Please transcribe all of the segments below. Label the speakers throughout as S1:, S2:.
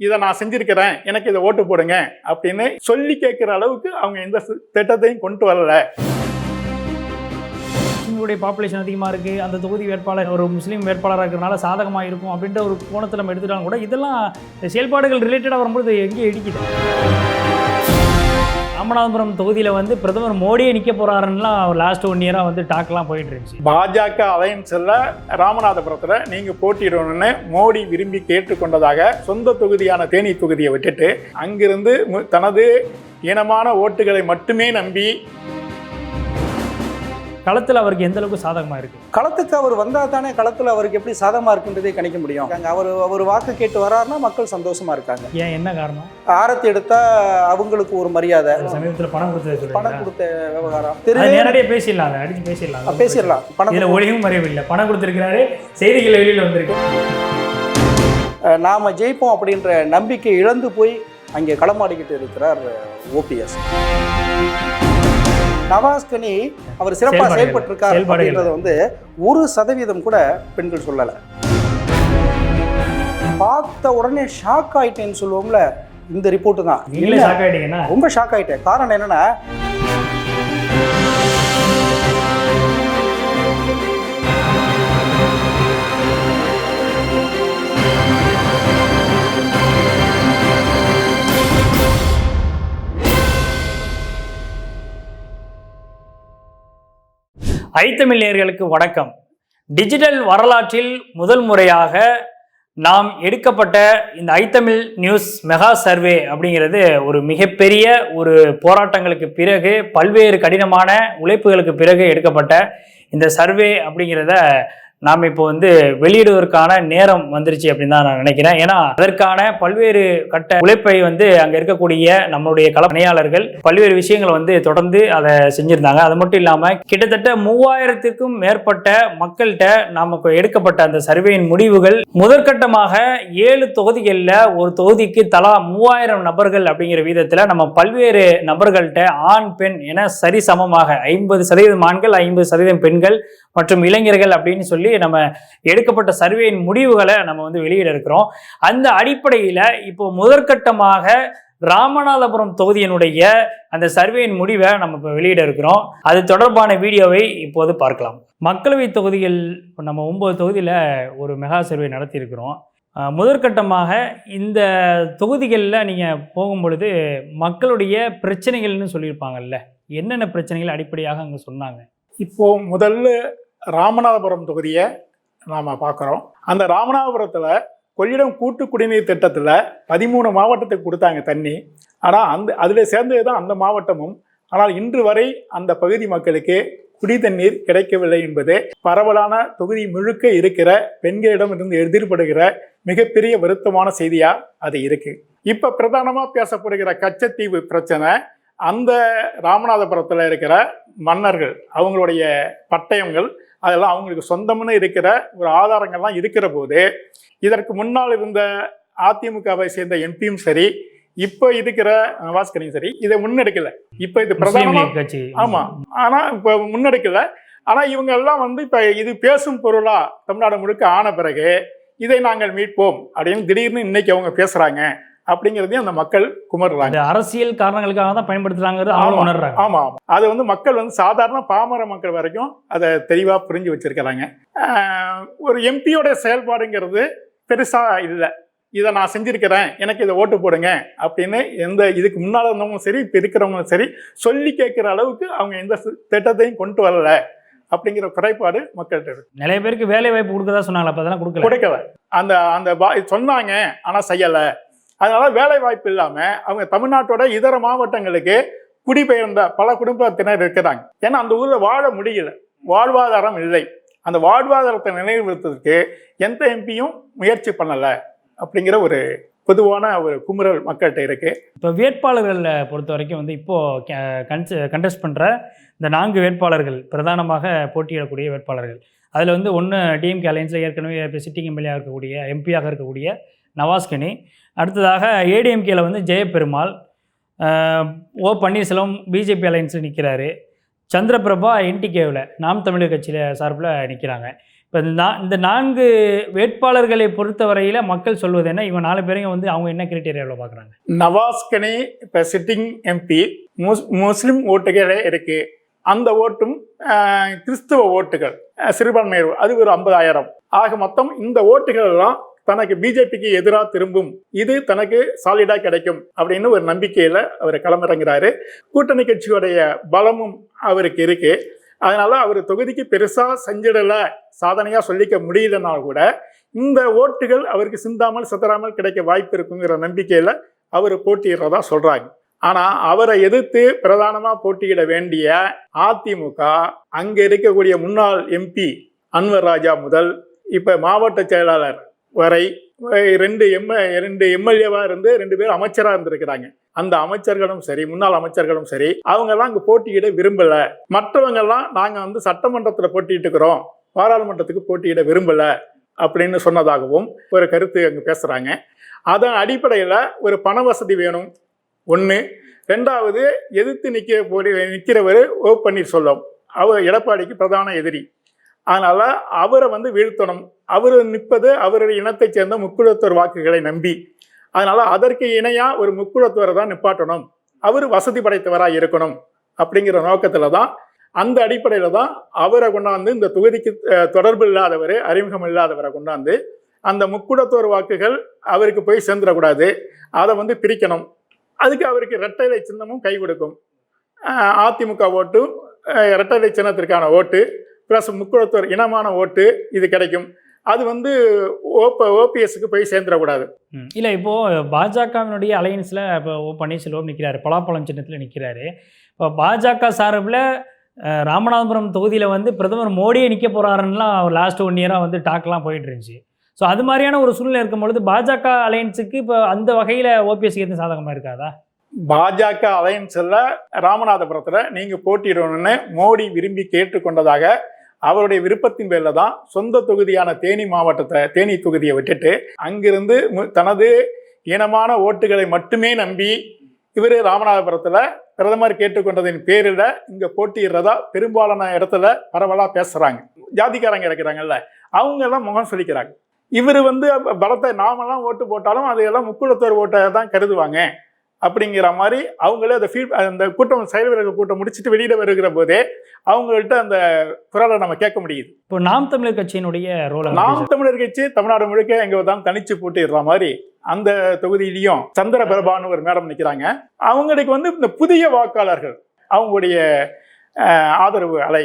S1: இதை நான் செஞ்சிருக்கிறேன் எனக்கு இதை ஓட்டு போடுங்க அப்படின்னு சொல்லி கேட்குற அளவுக்கு அவங்க எந்த திட்டத்தையும் கொண்டு வரல.
S2: முஸ்லீம்களுடைய பாப்புலேஷன் அதிகமாக இருக்குது அந்த தொகுதி வேட்பாளர் ஒரு முஸ்லீம் வேட்பாளராக இருக்கிறனால சாதகமாக இருக்கும் அப்படின்ற ஒரு கோணத்தில் நம்ம எடுத்துட்டாலும் கூட இதெல்லாம் செயல்பாடுகள் ரிலேட்டடாக வரும்போது எங்கேயும் இடிக்குது. ராமநாதபுரம் தொகுதியில் வந்து பிரதமர் மோடியே நிற்க போகிறாருன்னா லாஸ்ட் ஒன் இயராக வந்து டாக்லாம் போயிட்டு இருந்துச்சு.
S1: பாஜக அலையன்ஸில் ராமநாதபுரத்தில் நீங்கள் போட்டியிடணும்னு மோடி விரும்பி கேட்டுக்கொண்டதாக சொந்த தொகுதியான தேனி தொகுதியை விட்டுட்டு அங்கிருந்து மு- தனது இனமான ஓட்டுகளை மட்டுமே நம்பி
S2: களத்தில் அவருக்கு எந்த அளவுக்கு சாதகமாக இருக்குது
S3: களத்துக்கு அவர் வந்தால் தானே களத்தில் அவருக்கு எப்படி சாதகமாக இருக்குன்றதே கணிக்க முடியும். அங்க அவர் அவர் வாக்கு கேட்டு வராருன்னா மக்கள் சந்தோஷமா இருக்காங்க.
S2: ஏன் என்ன காரணம்?
S3: ஆரத்தி எடுத்தா அவங்களுக்கு ஒரு மரியாதை.
S2: சமீபத்தில் பணம் கொடுத்தது
S3: பணம் கொடுத்த விவகாரம்.
S2: நேரடியாக பேசிடலாம் அடிச்சு பேசிடலாம்
S3: பேசிடலாம். பணம்
S2: ஒளியும் மறைவில்லை பணம் கொடுத்துருக்கிறாரு செய்திகள் வெளியில் வந்திருக்கு.
S3: நாம ஜெயிப்போம் அப்படின்ற நம்பிக்கை இழந்து போய் அங்கே களமாடிக்கிட்டு இருக்கிறார் ஓபிஎஸ் நவாஸ்கனி அவர் சிறப்பாக. செயல்பட்டிருக்கார். அப்படின்றத வந்து ஒரு சதவீதம் கூட பெண்கள் சொல்லலை பார்த்த உடனே ஷாக் ஆயிட்டேன்னு சொல்லுவோம்ல இந்த ரிப்போர்ட் தான் ரொம்ப ஷாக் ஆயிட்டேன் காரணம் என்னன்னா
S2: ஐத்தமிழ்நேர்களுக்கு வணக்கம். டிஜிட்டல் வரலாற்றில் முதல் முறையாக நாம் எடுக்கப்பட்ட இந்த ஐத்தமிழ் நியூஸ் மெகா சர்வே அப்படிங்கிறது ஒரு மிகப்பெரிய ஒரு போராட்டங்களுக்கு பிறகு பல்வேறு கடினமான உழைப்புகளுக்கு பிறகு எடுக்கப்பட்ட இந்த சர்வே அப்படிங்கிறத நாம் இப்போ வந்து வெளியிடுவதற்கான நேரம் வந்துருச்சு அப்படின்னு தான் நான் நினைக்கிறேன். ஏன்னா அதற்கான பல்வேறு கட்ட உழைப்பை வந்து அங்கே இருக்கக்கூடிய நம்மளுடைய கலப்பணியாளர்கள் பல்வேறு விஷயங்களை வந்து தொடர்ந்து அதை செஞ்சுருந்தாங்க. அது மட்டும் இல்லாமல் கிட்டத்தட்ட மூவாயிரத்திற்கும் மேற்பட்ட மக்கள்கிட்ட நமக்கு எடுக்கப்பட்ட அந்த சர்வேயின் முடிவுகள் முதற்கட்டமாக ஏழு தொகுதிகளில் ஒரு தொகுதிக்கு தலா மூவாயிரம் நபர்கள் அப்படிங்கிற விதத்தில் நம்ம பல்வேறு நபர்கள்ட்ட ஆண் பெண் என சரிசமமாக ஐம்பது சதவீதம் ஆண்கள் ஐம்பது சதவீதம் பெண்கள் மற்றும் இளைஞர்கள் அப்படின்னு சொல்லி நம்ம எடுக்கப்பட்ட சர்வேயின் முடிவுகளை நம்ம வந்து வெளியிட இருக்கிறோம். அந்த அடிப்படையில் இப்போ முதற்கட்டமாக ராமநாதபுரம் தொகுதியினுடைய அந்த சர்வேயின் முடிவை நம்ம இப்போ வெளியிட இருக்கிறோம். அது தொடர்பான வீடியோவை இப்போது பார்க்கலாம். மக்களவை தொகுதிகள் நம்ம ஒன்பது தொகுதியில் ஒரு மெகா சர்வே நடத்தியிருக்கிறோம் முதற்கட்டமாக இந்த தொகுதிகளில் நீங்கள் போகும்பொழுது மக்களுடைய பிரச்சனைகள்னு சொல்லியிருப்பாங்கல்ல. என்னென்ன பிரச்சனைகள் அடிப்படையாக அங்கே சொன்னாங்க?
S1: இப்போது முதல்ல ராமநாதபுரம் தொகுதியை நாம் பார்க்குறோம். அந்த ராமநாதபுரத்தில் கொள்ளிடம் கூட்டு குடிநீர் திட்டத்தில் பதிமூணு மாவட்டத்துக்கு கொடுத்தாங்க தண்ணி. ஆனால் அந்த அதில் சேர்ந்தது தான் அந்த மாவட்டமும். ஆனால் இன்று வரை அந்த பகுதி மக்களுக்கு குடி தண்ணீர் கிடைக்கவில்லை என்பது பரவலான தொகுதி முழுக்க இருக்கிற பெண்களிடமிருந்து எதிர்படுகிற மிகப்பெரிய வருத்தமான செய்தியாக அது இருக்குது இப்போ பிரதானமாக பேசப்படுகிற கச்சத்தீவு பிரச்சனை அந்த ராமநாதபுரத்தில் இருக்கிற மன்னர்கள் அவங்களுடைய பட்டயங்கள் அதெல்லாம் அவங்களுக்கு சொந்தம்னு இருக்கிற ஒரு ஆதாரங்கள்லாம் இருக்கிற போது இதற்கு முன்னால் இருந்த அதிமுகவை சேர்ந்த எம்பியும் சரி இப்போ இருக்கிற வாஸ்கரையும் சரி இதை முன்னெடுக்கல. இப்போ இது
S2: லீக் கட்சி.
S1: ஆமா. ஆனா இப்போ முன்னெடுக்கல. ஆனா இவங்க எல்லாம் வந்து இப்ப இது பேசும் பொருளா தமிழ்நாடு முழுக்க ஆன பிறகு இதை நாங்கள் மீட்போம் அப்படின்னு திடீர்னு இன்னைக்கு அவங்க பேசுறாங்க. அப்படிங்கிறதையும் அந்த மக்கள் குமர்றாங்க.
S2: அரசியல் காரணங்களுக்காக தான் பயன்படுத்துறாங்கிறது அவங்களும்
S1: ஆமா.
S2: உணர்றாங்க.
S1: ஆமா ஆமா. அது வந்து மக்கள் வந்து சாதாரண பாமர மக்கள் வரைக்கும் அதை தெளிவா புரிஞ்சு வச்சிருக்கிறாங்க. ஒரு எம்பியோட செயல்பாடுங்கிறது பெருசா இல்லை. இதை நான் செஞ்சிருக்கிறேன் எனக்கு இதை ஓட்டு போடுங்க அப்படின்னு எந்த இதுக்கு முன்னால் இருந்தவங்களும் சரி இப்போ இருக்கிறவங்களும் சரி சொல்லி கேட்குற அளவுக்கு அவங்க எந்த திட்டத்தையும் கொண்டு வரல அப்படிங்கிற குறைபாடு மக்கள்கிட்ட இருக்கு.
S2: நிறைய பேருக்கு வேலை வாய்ப்பு கொடுக்கறதா சொன்னாங்க அப்ப அதெல்லாம் கொடுக்கல.
S1: கொடுக்கல. அந்த அந்த சொன்னாங்க ஆனால் செய்யலை. அதனால வேலை வாய்ப்பு இல்லாமல் அவங்க தமிழ்நாட்டோட இதர மாவட்டங்களுக்கு குடிபெயர்ந்த பல குடும்பத்தினர் இருக்கிறாங்க. ஏன்னா அந்த ஊரில் வாழ முடியல. வாழ்வாதாரம் இல்லை. அந்த வாழ்வாதாரத்தை நிலைநிறுத்துறதுக்கு எந்த எம்பியும் முயற்சி பண்ணலை அப்படிங்கிற ஒரு பொதுவான ஒரு குமுறல் மக்கள்கிட்ட இருக்கு.
S2: இப்போ வேட்பாளர்களை பொறுத்த வரைக்கும் வந்து இப்போ கண்டெஸ்ட் பண்ற இந்த நான்கு வேட்பாளர்கள் பிரதானமாக போட்டியிடக்கூடிய வேட்பாளர்கள். அதில் வந்து ஒன்று டிஎம்கே அலையன்ஸில் ஏற்கனவே இப்போ சிட்டிங் எம்எல்ஏ இருக்கக்கூடிய எம்பியாக இருக்கக்கூடிய நவாஸ்கனி அடுத்ததாக ஏடிஎம்கேல வந்து ஜெயபெருமாள் ஓ பன்னீர்செல்வம் பிஜேபி அலையன்ஸில் நிற்கிறாரு சந்திரபிரபா என்டிகேவில் நாம் தமிழர் கட்சியில் சார்பில் நிற்கிறாங்க இப்போ இந்த இந்த நான்கு வேட்பாளர்களை பொறுத்தவரையில் மக்கள் சொல்வது என்ன? இவங்க நாலு பேரையும் வந்து அவங்க என்ன கிரைட்டீரியாவில் பார்க்குறாங்க
S1: நவாஸ்கனி இப்போ சிட்டிங் எம்பி முஸ் முஸ்லீம் ஓட்டுகளே இருக்குது அந்த ஓட்டும் கிறிஸ்துவ ஓட்டுகள் சிறுபான்மையர் அது ஒரு ஐம்பதாயிரம். ஆக மொத்தம் இந்த ஓட்டுகள் எல்லாம் தனக்கு பிஜேபிக்கு எதிராக திரும்பும் இது தனக்கு சாலிடா கிடைக்கும் அப்படின்னு ஒரு நம்பிக்கையில அவர் களமிறங்குறாரு. கூட்டணி கட்சியோடைய பலமும் அவருக்கு இருக்கு. அதனால அவர் தொகுதிக்கு பெருசா செஞ்சிடல சாதனையா சொல்லிக்க முடியலனால் கூட இந்த ஓட்டுகள் அவருக்கு சிந்தாமல் சிதறாமல் கிடைக்க வாய்ப்பு இருக்குங்கிற நம்பிக்கையில அவர் போட்டியிடுறதா சொல்றாங்க. ஆனால் அவரை எதிர்த்து பிரதானமாக போட்டியிட வேண்டிய அதிமுக அங்கே இருக்கக்கூடிய முன்னாள் எம்பி அன்வர் ராஜா முதல் இப்போ மாவட்ட செயலாளர் வரை ரெண்டு எம் ரெண்டு எம்எல்ஏவா இருந்து ரெண்டு பேர் அமைச்சராக இருந்திருக்கிறாங்க. அந்த அமைச்சர்களும் சரி முன்னாள் அமைச்சர்களும் சரி அவங்க எல்லாம் போட்டியிட விரும்பலை. மற்றவங்கெல்லாம் நாங்கள் வந்து சட்டமன்றத்தில் போட்டியிட்டு இருக்கிறோம். பாராளுமன்றத்துக்கு போட்டியிட விரும்பல அப்படின்னு சொன்னதாகவும் ஒரு கருத்து அங்கே பேசுகிறாங்க அதன் அடிப்படையில் ஒரு பண வசதி வேணும். ஒன்று ரெண்டாவது எதிர்த்து நிற்க போடி நிற்கிறவர் ஓ பன்னீர்செல்வம். அவர் எடப்பாடிக்கு பிரதான எதிரி. அதனால் அவரை வந்து வீழ்த்தணும். அவர் நிற்பது அவருடைய இனத்தைச் சேர்ந்த முக்குலத்துவர் வாக்குகளை நம்பி. அதனால் அதற்கு இணையாக ஒரு முக்குளத்தோரை தான் நிப்பாட்டணும். அவர் வசதி படைத்தவராக இருக்கணும் அப்படிங்கிற நோக்கத்தில் தான் அந்த அடிப்படையில் தான் அவரை கொண்டாந்து இந்த தொகுதிக்கு தொடர்பு இல்லாதவர் அறிமுகம் இல்லாதவரை கொண்டாந்து அந்த முக்குடத்தோர் வாக்குகள் அவருக்கு போய் சேர்ந்துடக்கூடாது. அதை வந்து பிரிக்கணும். அதுக்கு அவருக்கு இரட்டைலை சின்னமும் கை கொடுக்கும். அதிமுக ஓட்டும் இரட்டைலை சின்னத்திற்கான ஓட்டு ப்ளஸ் முக்குளத்தோர் இனமான ஓட்டு இது கிடைக்கும். அது வந்து ஓப ஓபிஎஸ்க்கு போய் சேர்ந்துடக்கூடாது.
S2: இல்ல இப்போ பாஜகவினுடைய அலையன்ஸ்ல இப்போ ஓ பன்னீர்செல்வம் நிற்கிறாரு பலாப்பழம் சின்னத்தில் நிற்கிறாரு இப்போ பாஜக சார்பில் ராமநாதபுரம் தொகுதியில் வந்து பிரதமர் மோடியே நிற்க போறாருன்னுலாம் லாஸ்ட் ஒன் இயராக வந்து டாக்லாம் போயிட்டு இருந்துச்சு. ஸோ அது மாதிரியான ஒரு சூழ்நிலை இருக்கும் பொழுது பாஜக அலையன்ஸுக்கு இப்போ அந்த வகையில் ஓபிஎஸ்க்கு எதுவும் சாதகமாக இருக்காதா?
S1: பாஜக அலையன்ஸில் ராமநாதபுரத்தில் நீங்கள் போட்டியிடணும்னு மோடி விரும்பி கேட்டுக்கொண்டதாக அவருடைய விருப்பத்தின் பேரில் தான் சொந்த தொகுதியான தேனி மாவட்டத்தை தேனி தொகுதியை விட்டுட்டு அங்கிருந்து மு- தனது இனமான ஓட்டுகளை மட்டுமே நம்பி இவர் ராமநாதபுரத்தில் பிரதமர் கேட்டுக்கொண்டதின் பேரில் இங்கே போட்டியிடுறதா பெரும்பாலான இடத்துல பரவலாக பேசுகிறாங்க ஜாதிக்காரங்க இருக்கிறாங்கல்ல அவங்க எல்லாம் முகம் சொல்லிக்கிறாங்க இவர் வந்து பலத்தை நாமெல்லாம் ஓட்டு போட்டாலும் அதையெல்லாம் முக்குளத்தோர் ஓட்டை தான் கருதுவாங்க. அப்படிங்கிற மாதிரி அவங்களே அந்த ஃபீட் அந்த கூட்டம் செயல்வீரர்கள் கூட்டம் முடிச்சுட்டு வெளியிட வருகிற போதே அவங்கள்ட்ட அந்த குரலை நம்ம கேட்க முடியுது.
S2: இப்போ நாம் தமிழர் கட்சியினுடைய ரோல்
S1: நாம் தமிழர் கட்சி தமிழ்நாடு முழுக்க எங்க தான் தனிச்சு போட்டிடுற மாதிரி அந்த தொகுதியிலையும் சந்திர பிரபான்னு ஒரு மேடம் நிற்கிறாங்க அவங்களுக்கு வந்து இந்த புதிய வாக்காளர்கள் அவங்களுடைய ஆதரவு அலை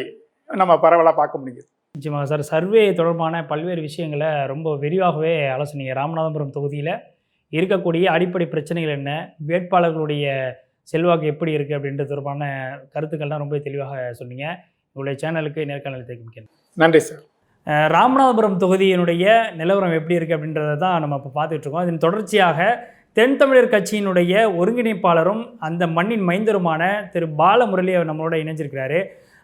S1: நம்ம பரவலாக பார்க்க முடியுது.
S2: நிச்சயமாக சார் சர்வே தொடர்பான பல்வேறு விஷயங்களை ரொம்ப விரிவாகவே ஆலோசனைங்க. ராமநாதபுரம் தொகுதியில் இருக்கக்கூடிய அடிப்படை பிரச்சனைகள் என்ன? வேட்பாளர்களுடைய செல்வாக்கு எப்படி இருக்குது அப்படின்றது தொடர்பான கருத்துக்கள்லாம் ரொம்ப தெளிவாக சொன்னீங்க. உங்களுடைய சேனலுக்கு நேர்காணல் தெரிவிக்கிறேன்
S1: நன்றி. சார்.
S2: ராமநாதபுரம் தொகுதியினுடைய நிலவரம் எப்படி இருக்குது அப்படின்றத தான் நம்ம இப்போ பார்த்துட்டு இருக்கோம். இதன் தொடர்ச்சியாக தென் தமிழர் கட்சியினுடைய ஒருங்கிணைப்பாளரும் அந்த மண்ணின் மைந்தருமான திரு பாலமுரளி அவர் நம்மளோட இணைஞ்சிருக்கிறாரு.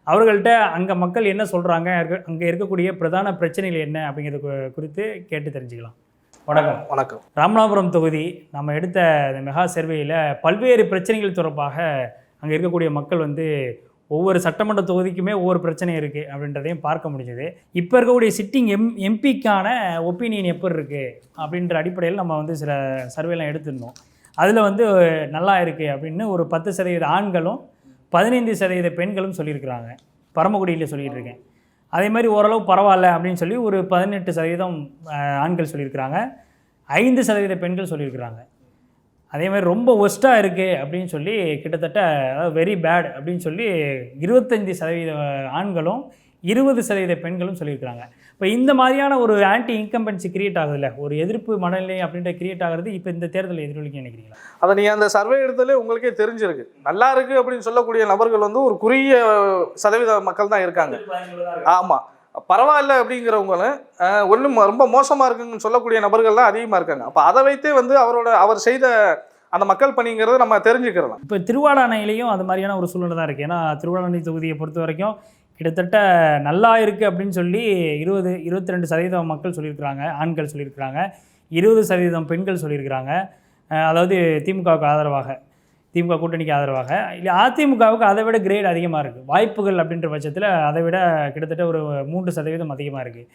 S2: அவர்கள்ட்ட அங்கே மக்கள் என்ன சொல்கிறாங்க அங்கே இருக்கக்கூடிய பிரதான பிரச்சனைகள் என்ன? அப்படிங்கிறது குறித்து கேட்டு தெரிஞ்சுக்கலாம். வணக்கம்.
S3: வணக்கம்.
S2: ராமநாதபுரம் தொகுதி நம்ம எடுத்த இந்த மெகா சர்வேயில் பல்வேறு பிரச்சனைகள் தொடர்பாக அங்கே இருக்கக்கூடிய மக்கள் வந்து ஒவ்வொரு சட்டமன்ற தொகுதிக்குமே ஒவ்வொரு பிரச்சனை இருக்குது அப்படின்றதையும் பார்க்க முடிஞ்சது. இப்போ இருக்கக்கூடிய சிட்டிங் எம் எம்பிக்கான ஒப்பீனியன் எப்போ இருக்குது அப்படின்ற அடிப்படையில் நம்ம வந்து சில சர்வேலாம் எடுத்திருந்தோம். அதில் வந்து நல்லா இருக்குது அப்படின்னு ஒரு பத்து சதவீத ஆண்களும் பதினைந்து சதவீத பெண்களும் சொல்லியிருக்கிறாங்க. பரமக்குடியில் சொல்லிட்டு இருக்கேன். அதே மாதிரி ஓரளவு பரவாயில்ல அப்படின்னு சொல்லி ஒரு பதினெட்டு சதவீதம் ஆண்கள் சொல்லியிருக்கிறாங்க. ஐந்து சதவீத பெண்கள் சொல்லியிருக்கிறாங்க. அதே மாதிரி ரொம்ப ஒஸ்ட்டாக இருக்குது அப்படின்னு சொல்லி கிட்டத்தட்ட அதாவது வெரி பேட் அப்படின்னு சொல்லி இருபத்தஞ்சி சதவீத ஆண்களும் இருபது சதவீத பெண்களும் சொல்லியிருக்கிறாங்க. இப்போ இந்த மாதிரியான ஒரு ஆன்டி இன்கம்பன்சி கிரியேட் ஆகுதுல்ல ஒரு எதிர்ப்பு மனநிலை அப்படின்ற கிரியேட் ஆகுறது இப்போ இந்த தேர்தலில் எதிரொலிக்க நினைக்கிறீங்களா?
S3: அதை நீங்கள் அந்த சர்வே எடுத்தாலே உங்களுக்கே தெரிஞ்சிருக்கு. நல்லா இருக்கு அப்படின்னு சொல்லக்கூடிய நபர்கள் வந்து ஒரு குறுகிய சதவீத மக்கள் தான் இருக்காங்க. ஆமாம் பரவாயில்ல அப்படிங்கிறவங்களும் ஒன்றும் ரொம்ப மோசமாக இருக்குங்கன்னு சொல்லக்கூடிய நபர்கள் தான் அதிகமாக இருக்காங்க. அப்போ அதை வைத்தே வந்து அவரோட அவர் செய்த அந்த மக்கள் பணிங்கிறத நம்ம தெரிஞ்சுக்கிறலாம்.
S2: இப்போ திருவாடானையிலையும் அது மாதிரியான ஒரு சூழ்நிலை தான் இருக்குது ஏன்னா திருவாடானை தொகுதியை பொறுத்த வரைக்கும் கிட்டத்தட்ட நல்லா இருக்குது அப்படின்னு சொல்லி இருபது இருபத்தி ரெண்டு சதவீதம் மக்கள் சொல்லியிருக்கிறாங்க ஆண்கள் சொல்லியிருக்கிறாங்க இருபது சதவீதம் பெண்கள் சொல்லியிருக்கிறாங்க. அதாவது திமுகவுக்கு ஆதரவாக திமுக கூட்டணிக்கு ஆதரவாக. இல்லை அதிமுகவுக்கு அதை விட கிரேட் அதிகமாக இருக்குது வாய்ப்புகள் அப்படின்ற பட்சத்தில் அதை விட கிட்டத்தட்ட ஒரு மூன்று சதவீதம் அதிகமாக இருக்குது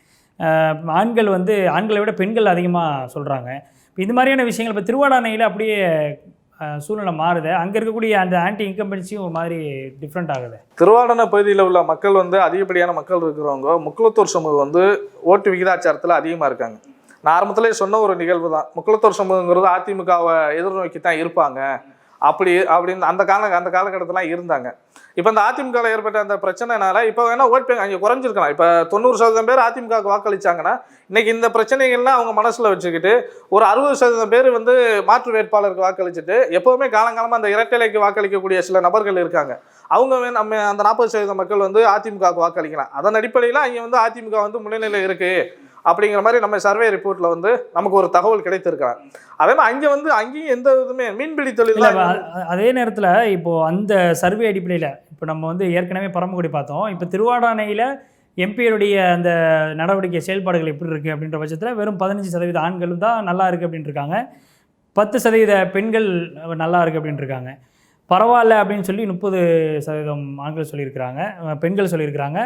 S2: ஆண்கள் வந்து ஆண்களை விட பெண்கள் அதிகமாக சொல்கிறாங்க இப்போ இந்த மாதிரியான விஷயங்கள் இப்போ திருவாடானையில் அப்படியே சூழ்நிலை மாறுது. அங்கே இருக்கக்கூடிய அந்த ஆன்டி இன்கம்பன்சியும் ஒரு மாதிரி டிஃப்ரெண்ட் ஆகுது.
S3: திருவாடன பகுதியில் உள்ள மக்கள் வந்து அதிகப்படியான மக்கள் இருக்கிறவங்க முக்குளத்தூர் சமூகம் வந்து ஓட்டு விகிதாச்சாரத்தில் அதிகமாக இருக்காங்க. நான் ஆரம்பத்திலே சொன்ன ஒரு நிகழ்வு தான் முக்குளத்தூர் சமூகங்கிறது அதிமுகவை எதிர்நோக்கி தான் இருப்பாங்க. அப்படி அப்படின்னு அந்த கால அந்த காலகட்டத்திலாம் இருந்தாங்க. இப்போ இந்த அதிமுகவில் ஏற்பட்ட அந்த பிரச்சனைனால இப்போ வேணா ஓட்டு அங்கே குறைஞ்சிருக்கலாம். இப்போ தொண்ணூறு சதவீதம் பேர் அதிமுகவுக்கு வாக்களிச்சாங்கன்னா இன்னைக்கு இந்த பிரச்சனைகள்லாம் அவங்க மனசில் வச்சுக்கிட்டு ஒரு அறுபது சதவீதம் பேர் வந்து மாற்று வேட்பாளருக்கு வாக்களிச்சுட்டு எப்போவுமே காலங்காலமாக அந்த இரட்டைலைக்கு வாக்களிக்கக்கூடிய சில நபர்கள் இருக்காங்க. அவங்க நம்ம அந்த நாற்பது சதவீத மக்கள் வந்து அதிமுகவுக்கு வாக்களிக்கலாம். அதன் அடிப்படையில் அங்கே வந்து அதிமுக வந்து முன்னிலையில் இருக்குது அப்படிங்கிற மாதிரி நம்ம சர்வே ரிப்போர்ட்ல வந்து நமக்கு ஒரு தகவல் கிடைத்திருக்கலாம் அதே மாதிரி அங்கே வந்து அங்கேயும் எந்த இதுவுமே மீன்பிடி தொழில்
S2: அதே நேரத்தில் இப்போது அந்த சர்வே அடிப்படையில் இப்போ நம்ம வந்து ஏற்கனவே பரமக்குடி பார்த்தோம். இப்போ திருவாடானையில் எம்பியுடைய அந்த நடவடிக்கை செயல்பாடுகள் எப்படி இருக்குது அப்படின்ற பட்சத்தில் வெறும் பதினஞ்சு சதவீத ஆண்களும் தான் நல்லா இருக்குது அப்படின்ட்டு இருக்காங்க பத்து சதவீத பெண்கள் நல்லா இருக்குது அப்படின்ட்டு இருக்காங்க பரவாயில்ல அப்படின்னு சொல்லி முப்பது சதவீதம் ஆண்கள் சொல்லியிருக்கிறாங்க. பெண்கள் சொல்லியிருக்கிறாங்க.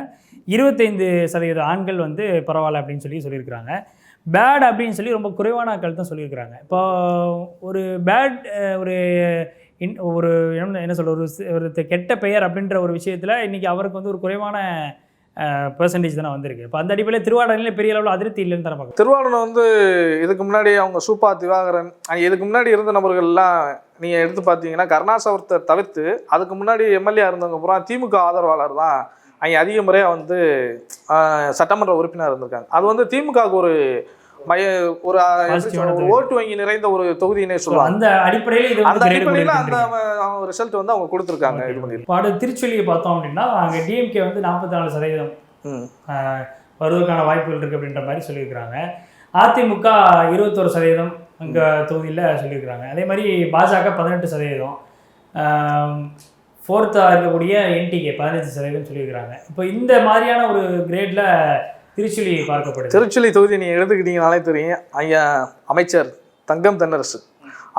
S2: இருபத்தைந்து சதவீத ஆண்கள் வந்து பரவாயில்ல அப்படின்னு சொல்லி சொல்லியிருக்கிறாங்க. பேட் அப்படின்னு சொல்லி ரொம்ப குறைவான ஆட்கள் தான் சொல்லியிருக்கிறாங்க. இப்போ ஒரு பேட் ஒரு இன் ஒரு என்ன என்ன ஒரு ஒரு கெட்ட பெயர் அப்படின்ற ஒரு விஷயத்தில் இன்றைக்கி அவருக்கு வந்து ஒரு குறைவான பெர்சன்டேஜ் தானே வந்திருக்கு. இப்போ அந்த அடிப்படையில் திருவாடனையில் பெரிய அளவில் அதிருப்தி இல்லைன்னு தர பார்க்க
S3: திருவாடனை வந்து இதுக்கு முன்னாடி அவங்க சூப்பா திவாகரன் இதுக்கு முன்னாடி இருந்த நபர்கள்லாம் நீங்கள் எடுத்து பார்த்தீங்கன்னா கருணாசவரத்தை தவிர்த்து அதுக்கு முன்னாடி எம்எல்ஏ இருந்தவங்க பூரா திமுக ஆதரவாளர் தான். அங்கே அதிக முறையாக வந்து சட்டமன்ற உறுப்பினர் இருந்திருக்காங்க. அது வந்து திமுகவுக்கு ஒரு மைய ஒரு. ஓட்டு வங்கி நிறைந்த ஒரு தொகுதினே சொல்லுவாங்க.
S2: அந்த அடிப்படையில் இது
S3: அந்த அடிப்படையில் அந்த. ரிசல்ட் வந்து அவங்க கொடுத்துருக்காங்க இது பண்ணி
S2: இப்போ அடுத்து திருச்சொல்லியை பார்த்தோம் அப்படின்னா அங்கே டிஎம்கே வந்து நாற்பத்தி நாலு சதவீதம் வருவதற்கான வாய்ப்புகள் இருக்குது அப்படின்ற மாதிரி சொல்லியிருக்கிறாங்க. அதிமுக இருபத்தொரு சதவீதம் அங்கே தொகுதியில் சொல்லியிருக்கிறாங்க. அதே மாதிரி பாஜக பதினெட்டு சதவீதம். ஃபோர்த்தாக இருக்கக்கூடிய என்டிகே பதினஞ்சு சதவீதம் சொல்லியிருக்கிறாங்க. இப்போ இந்த மாதிரியான ஒரு கிரேடில் திருச்சுலி பார்க்கப்படுது.
S3: திருச்சுலி தொகுதி நீங்கள் எடுத்துக்கிட்டீங்கனாலே தெரியும். ஐயா அமைச்சர் தங்கம் தென்னரசு.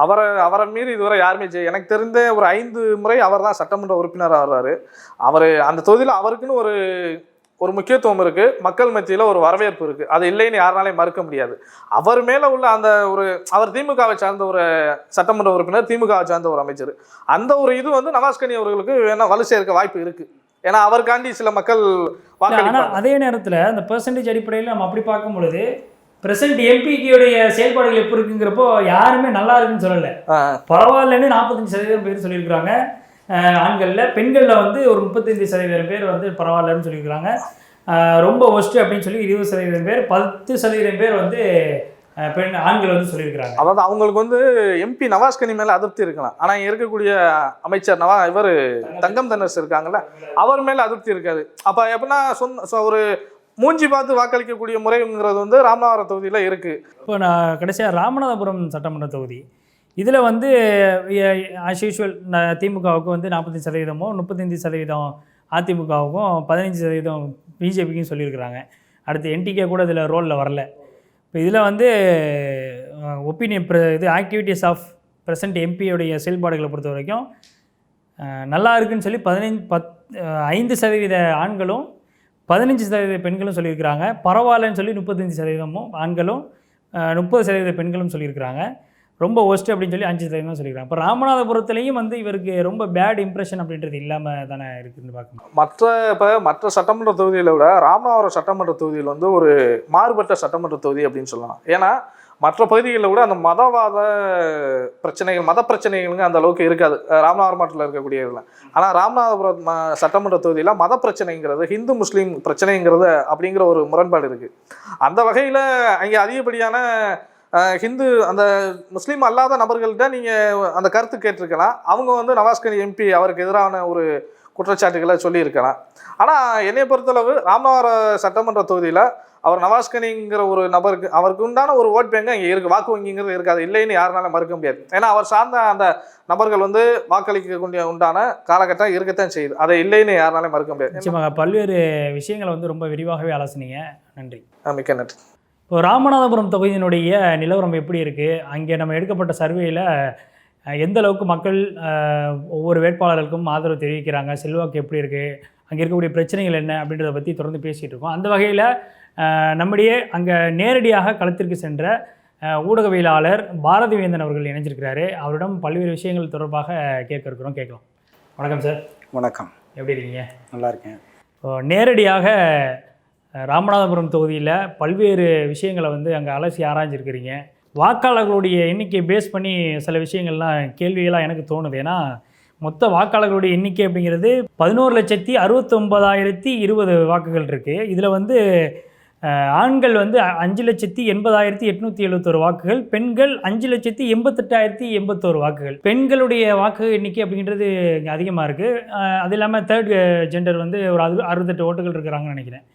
S3: அவரை அவரை மீறி இதுவரை யாருமே ஜெய எனக்கு தெரிந்த ஒரு ஐந்து முறை அவர் தான் சட்டமன்ற உறுப்பினராக வர்றாரு அவர் அந்த தொகுதியில் அவருக்குன்னு ஒரு ஒரு முக்கியத்துவம் இருக்குது மக்கள் மத்தியில் ஒரு வரவேற்பு இருக்குது அது இல்லைன்னு யாருனாலையும் மறுக்க முடியாது. அவர் மேலே உள்ள அந்த ஒரு அவர் திமுகவை சார்ந்த ஒரு சட்டமன்ற உறுப்பினர் திமுகவை சார்ந்த ஒரு அமைச்சர். அந்த ஒரு இது வந்து நவாஸ்கனி அவர்களுக்கு வேணா வலு சேர்க்க வாய்ப்பு இருக்குது ஏன்னா அவருக்காண்டி சில மக்கள்
S2: ஆனால் அதே நேரத்தில் அந்த பெர்சன்டேஜ் அடிப்படையில் நம்ம அப்படி பார்க்கும் பொழுது பிரசன்ட் எம்பிக்குடைய செயல்பாடுகள் எப்படி இருக்குங்கிறப்போ யாருமே நல்லா இருக்குன்னு சொல்லலை. பரவாயில்லன்னு நாற்பத்தஞ்சு சதவீதம் பேர் சொல்லியிருக்கிறாங்க. ஆண்களில். பெண்களில் வந்து ஒரு முப்பத்தஞ்சு சதவீதம் பேர் வந்து பரவாயில்லன்னு சொல்லியிருக்கிறாங்க. ரொம்ப ஒஸ்ட்டு அப்படின்னு சொல்லி இருபது சதவீதம் பேர் பத்து சதவீதம் பேர் வந்து பெண் ஆண்கள் வந்து சொல்லியிருக்கிறாங்க.
S3: அதாவது அவங்களுக்கு வந்து எம்பி நவாஸ்கனி மேல அதிருப்தி இருக்கலாம். ஆனா இங்க இருக்கக்கூடிய அமைச்சர் நவா இவர் தங்கம் தென்னரசு இருக்காங்கல்ல அவர் மேல அதிருப்தி இருக்காது. அப்ப எப்படின்னா சொந்த சொ- ஒரு மூஞ்சி பார்த்து வாக்களிக்கக்கூடிய முறைங்கிறது வந்து ராமநாதபுரம் தொகுதியில இருக்கு.
S2: இப்போ நான் கடைசியாக ராமநாதபுரம் சட்டமன்ற தொகுதி. இதில் வந்து ஆஸ் யூஷுவல் திமுகவுக்கு வந்து நாற்பத்தஞ்சு சதவீதமும் முப்பத்தஞ்சு சதவீதம் அதிமுகவுக்கும் பதினஞ்சு சதவீதம் பிஜேபிக்கும் சொல்லியிருக்கிறாங்க. அடுத்து என்டிகே கூட இதில் ரோலில் வரல. இப்போ இதில் வந்து ஒப்பீனியன் இது ஆக்டிவிட்டிஸ் ஆஃப் ப்ரெசன்ட் எம்பியோடைய செயல்பாடுகளை பொறுத்த வரைக்கும் நல்லா இருக்குன்னு சொல்லி பதினைஞ்சு பத் ஐந்து சதவீத ஆண்களும் பதினஞ்சு சதவீத பெண்களும் சொல்லியிருக்கிறாங்க. பரவாயில்லன்னு சொல்லி முப்பத்தஞ்சு சதவீதமும் ஆண்களும் முப்பது சதவீத பெண்களும் சொல்லியிருக்கிறாங்க. ரொம்ப ஒஸ்ட் அப்படின்னு சொல்லி அஞ்சு சதவீதம் சொல்லிக்கிறாங்க. இப்போ ராமநாதபுரத்துலேயும் வந்து இவருக்கு ரொம்ப பேட் இம்ப்ரெஷன் அப்படின்றது இல்லாமல் தானே இருக்குன்னு பார்க்கணும்.
S3: மற்ற இப்போ மற்ற சட்டமன்ற தொகுதியில் விட ராமநாதபுரம் சட்டமன்ற தொகுதியில் வந்து ஒரு மாறுபட்ட சட்டமன்ற தொகுதி அப்படின்னு சொல்லலாம். ஏன்னா மற்ற பகுதிகளில் கூட அந்த மதவாத பிரச்சனைகள் மத பிரச்சனைகளுங்க அந்த அளவுக்கு இருக்காது. ராமநாதபுரம் மாவட்டத்தில் இருக்கக்கூடிய இதில் ஆனால் ராமநாதபுரம் சட்டமன்ற தொகுதியில் மத பிரச்சனைங்கிறது ஹிந்து முஸ்லீம் பிரச்சனைங்கிறது அப்படிங்கிற ஒரு முரண்பாடு இருக்குது அந்த வகையில் அங்கே அதிகப்படியான ஹிந்து அந்த முஸ்லீம் அல்லாத நபர்கள்ட்ட நீங்கள் அந்த கருத்து கேட்டிருக்கலாம். அவங்க வந்து நவாஸ்கனி எம்பி அவருக்கு எதிரான ஒரு குற்றச்சாட்டுகளை சொல்லியிருக்கலாம். ஆனால் என்னை பொறுத்தளவு ராமநாதபுரம் சட்டமன்ற தொகுதியில் அவர் நவாஸ்கனிங்கிற ஒரு நபருக்கு அவருக்கு உண்டான ஒரு ஓட் பேங்க் அங்கே இருக்குது வாக்கு வங்கிங்கிறது இருக்காது. இல்லைன்னு யாருனால மறுக்க முடியாது. ஏன்னா அவர் சார்ந்த அந்த நபர்கள் வந்து வாக்களிக்கக்கூடிய உண்டான காலகட்டம் இருக்கத்தான் செய்யுது. அதை இல்லைன்னு யாருனாலும் மறுக்க முடியாது.
S2: நிச்சயமாக. பல்வேறு விஷயங்களை வந்து ரொம்ப விரிவாகவே ஆலோசனைங்க. நன்றி.
S3: மிக்க நன்றி.
S2: இப்போ ராமநாதபுரம் தொகுதியினுடைய நிலவரம் எப்படி இருக்குது அங்கே நம்ம எடுக்கப்பட்ட சர்வேயில் எந்த அளவுக்கு மக்கள் ஒவ்வொரு வேட்பாளர்களுக்கும் ஆதரவு தெரிவிக்கிறாங்க? செல்வாக்கு எப்படி இருக்குது அங்கே இருக்கக்கூடிய பிரச்சனைகள் என்ன? அப்படின்றத பற்றி தொடர்ந்து பேசிகிட்டு இருக்கோம். அந்த வகையில் நம்முடைய அங்கே நேரடியாக களத்திற்கு சென்ற ஊடகவியலாளர் பாரதி வேந்தன் அவர்கள் இணைஞ்சிருக்கிறாரு. அவரிடம் பல்வேறு விஷயங்கள் தொடர்பாக கேட்க இருக்கிறோம். கேட்கலாம். வணக்கம் சார்.
S4: வணக்கம்.
S2: எப்படி இருக்கீங்க?
S4: நல்லா இருக்கேன்.
S2: நேரடியாக ராமநாதபுரம் தொகுதியில் பல்வேறு விஷயங்களை வந்து அங்கே அலசி ஆராய்ஞ்சிருக்கிறீங்க. வாக்காளர்களுடைய எண்ணிக்கையை பேஸ் பண்ணி சில விஷயங்கள்லாம் கேள்விகளாக எனக்கு தோணுது. ஏன்னா மொத்த வாக்காளர்களுடைய எண்ணிக்கை அப்படிங்கிறது பதினோரு லட்சத்தி அறுபத்தொம்பதாயிரத்தி இருபது வாக்குகள் இருக்குது இதில் வந்து ஆண்கள் வந்து அ- அஞ்சு லட்சத்தி எண்பதாயிரத்தி எட்நூற்றி எழுபத்தோரு வாக்குகள் பெண்கள் அஞ்சு லட்சத்தி எண்பத்தெட்டாயிரத்தி எண்பத்தோரு வாக்குகள். பெண்களுடைய வாக்கு எண்ணிக்கை அப்படிங்கிறது இங்கே அதிகமாக இருக்குது அது இல்லாமல் தேர்ட் ஜெண்டர் வந்து ஒரு அறு அறுபத்தெட்டு ஓட்டுகள் இருக்கிறாங்கன்னு நினைக்கிறேன்.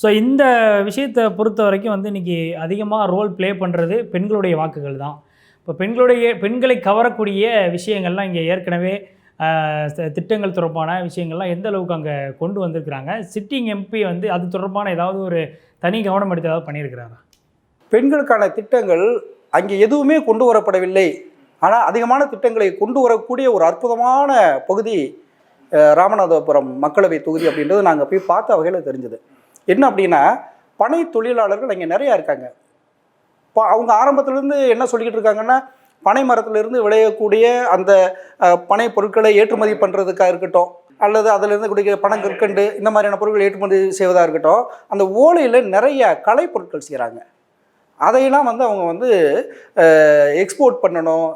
S2: ஸோ இந்த விஷயத்தை பொறுத்த வரைக்கும் வந்து இன்றைக்கி அதிகமாக ரோல் ப்ளே பண்ணுறது பெண்களுடைய வாக்குகள் தான். இப்போ பெண்களுடைய பெண்களை கவரக்கூடிய விஷயங்கள்லாம் இங்கே ஏற்கனவே திட்டங்கள் தொடர்பான விஷயங்கள்லாம் எந்த அளவுக்கு அங்கே கொண்டு வந்திருக்கிறாங்க? சிட்டிங் எம்பி வந்து அது தொடர்பான ஏதாவது ஒரு தனி கவனம் எடுத்து ஏதாவது பண்ணியிருக்கிறாரா?
S4: பெண்களுக்கான திட்டங்கள் அங்கே எதுவுமே கொண்டு வரப்படவில்லை. ஆனால் அதிகமான திட்டங்களை கொண்டு வரக்கூடிய ஒரு அற்புதமான பகுதி ராமநாதபுரம் மக்களவை தொகுதி அப்படின்றது நாங்கள் போய் பார்த்த வகையில் தெரிஞ்சது. என்ன அப்படின்னா பனை தொழிலாளர்கள் அங்கே நிறையா இருக்காங்க. இப்போ அவங்க ஆரம்பத்துலேருந்து என்ன சொல்லிக்கிட்டு இருக்காங்கன்னா பனை மரத்துலேருந்து விளையக்கூடிய அந்த பனை பொருட்களை ஏற்றுமதி பண்ணுறதுக்காக இருக்கட்டும் அல்லது அதிலிருந்து குடிக்கிற பணம் கற்கண்டு இந்த மாதிரியான பொருட்கள் ஏற்றுமதி செய்வதாக இருக்கட்டும் அந்த ஓலையில் நிறைய கலை பொருட்கள் செய்கிறாங்க அதையெல்லாம் வந்து அவங்க வந்து எக்ஸ்போர்ட் பண்ணணும்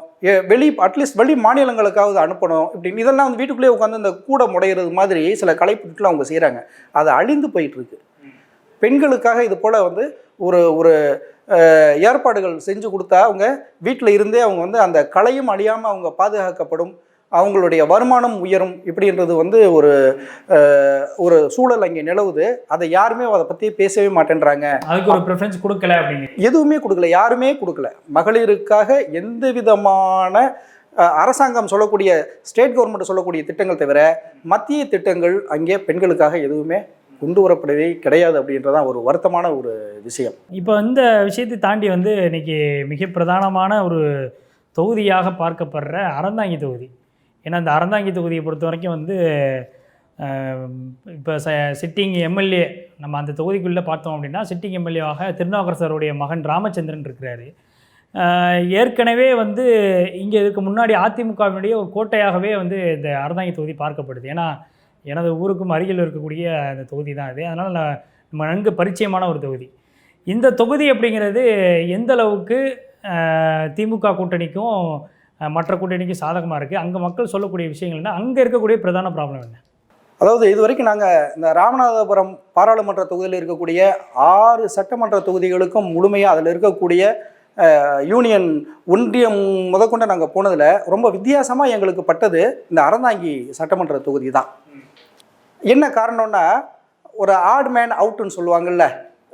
S4: வெளி அட்லீஸ்ட் வெளி மாநிலங்களுக்காவது அனுப்பணும் இப்படின்னு இதெல்லாம் வந்து வீட்டுக்குள்ளேயே உட்காந்து இந்த கூடை முடையிறது மாதிரி சில கலைப்பொருட்களை அவங்க செய்கிறாங்க அது அழிந்து போயிட்டுருக்கு பெண்களுக்காக இது போல் வந்து ஒரு ஒரு ஏற்பாடுகள் செஞ்சு கொடுத்தா அவங்க வீட்டில் இருந்தே அவங்க வந்து அந்த கலையும் அழியாமல் அவங்க பாதுகாக்கப்படும் அவங்களுடைய வருமானம் உயரும் இப்படின்றது வந்து ஒரு ஒரு சூழல் அங்கே நிலவுது. அதை யாருமே அதை பற்றி பேசவே மாட்டேன்றாங்க.
S2: அதுக்கு ஒரு ப்ரிஃபரன்ஸ் கொடுக்கல அப்படிங்க
S4: எதுவுமே கொடுக்கல யாருமே கொடுக்கல. மகளிருக்காக எந்த விதமான அரசாங்கம் சொல்லக்கூடிய ஸ்டேட் கவர்மெண்ட் சொல்லக்கூடிய திட்டங்கள் தவிர மத்திய திட்டங்கள் அங்கே பெண்களுக்காக எதுவுமே கொண்டு வரப்படவே கிடையாது அப்படின்றதான் ஒரு வருத்தமான ஒரு விஷயம்.
S2: இப்போ இந்த விஷயத்தை தாண்டி வந்து இன்னைக்கு மிக பிரதானமான ஒரு தொகுதியாக பார்க்கப்படுற அறந்தாங்கி தொகுதி. ஏன்னா அந்த அறந்தாங்கி தொகுதியை பொறுத்த வரைக்கும் வந்து இப்போ ச சிட்டிங் எம்எல்ஏ நம்ம அந்த தொகுதிக்குள்ளே பார்த்தோம் அப்படின்னா சிட்டிங் எம்எல்ஏவாக திருநாவுக்கரசருடைய மகன் ராமச்சந்திரன் இருக்கிறாரு. ஏற்கனவே வந்து இங்கே இதுக்கு முன்னாடி அதிமுகவினுடைய ஒரு கோட்டையாகவே வந்து இந்த அறந்தாங்கி தொகுதி பார்க்கப்படுது. ஏன்னா எனது ஊருக்கும் அருகில் இருக்கக்கூடிய அந்த தொகுதி தான் இது. அதனால் நான் நம்ம நன்கு பரிச்சயமான ஒரு தொகுதி. இந்த தொகுதி அப்படிங்கிறது எந்த அளவுக்கு திமுக கூட்டணிக்கும் மற்ற கூட்டணிக்கும் சாதகமாக இருக்குது அங்கே மக்கள் சொல்லக்கூடிய விஷயங்கள்னா அங்கே இருக்கக்கூடிய பிரதான ப்ராப்ளம் என்ன?
S4: அதாவது இது வரைக்கும் நாங்கள் இந்த ராமநாதபுரம் பாராளுமன்ற தொகுதியில் இருக்கக்கூடிய ஆறு சட்டமன்ற தொகுதிகளுக்கும் முழுமையாக அதில் இருக்கக்கூடிய யூனியன் ஒன்றியம் முதற்கொண்டு நாங்கள் போனதில் ரொம்ப வித்தியாசமாக எங்களுக்கு பட்டது இந்த அறந்தாங்கி சட்டமன்ற தொகுதி தான். என்ன காரணம்னா ஒரு ஆட் மேன் அவுட்டுன்னு சொல்லுவாங்கல்ல